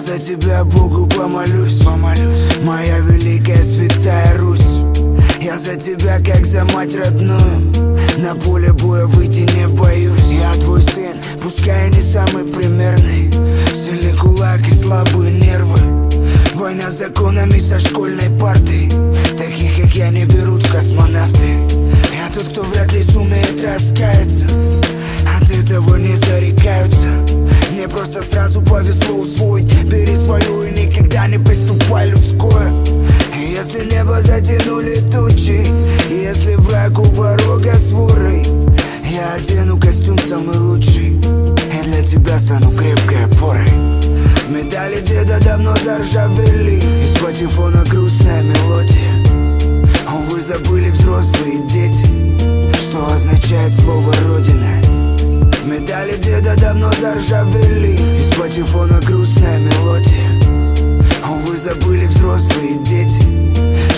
тебя Богу помолюсь, помолюсь. Моя великая святая Русь. Я за тебя, как за мать родную. На поле боя выйти не боюсь. Я твой сын, пускай не самый примерный Сильный кулак и слабые нервы. Война с законами со школьной парты Таких, как я, не берут космонавты. Я тот, кто вряд ли сумеет раскаяться сразу повезло усвоить. Бери свою и никогда не приступай людское Если небо затянули тучи Если враг у порога с ворой Я одену костюм самый лучший И для тебя стану крепкой опорой. Медали деда давно заржавели Из давно заржавели. Из патефона грустная мелодия. Увы, забыли взрослые дети.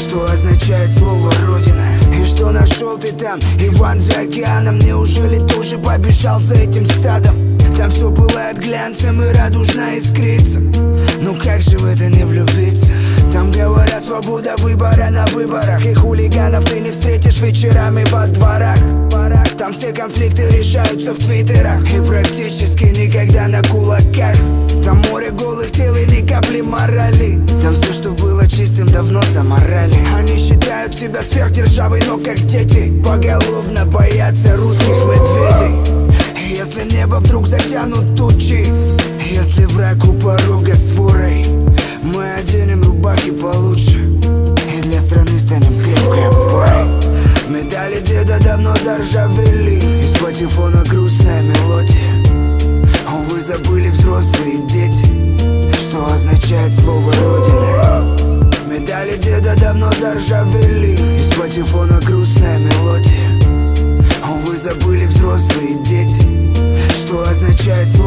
Что означает слово «Родина» И что нашел ты там, Иван за океаном Неужели тоже побежал за этим стадом? Там все пылает глянцем и радужно искрится. Ну как же в это не влюбиться? Там говорят, свобода выбора на выборах. И хулиганов ты не встретишь вечерами во дворах Там все конфликты решаются в твиттерах И практически никогда на кулаках Там море голых тел и ни капли морали Там все, что было чистым, давно заморали Они считают себя сверхдержавой, но как дети Поголовно боятся русских медведей если небо вдруг затянут тучи когда давно заржавели. Из патефона грустная мелодия. А Увы, забыли взрослые дети. Что означает слово «Родина» Медали деда давно заржавели. Из патефона грустная мелодия. А Увы, забыли взрослые дети. Что означает слово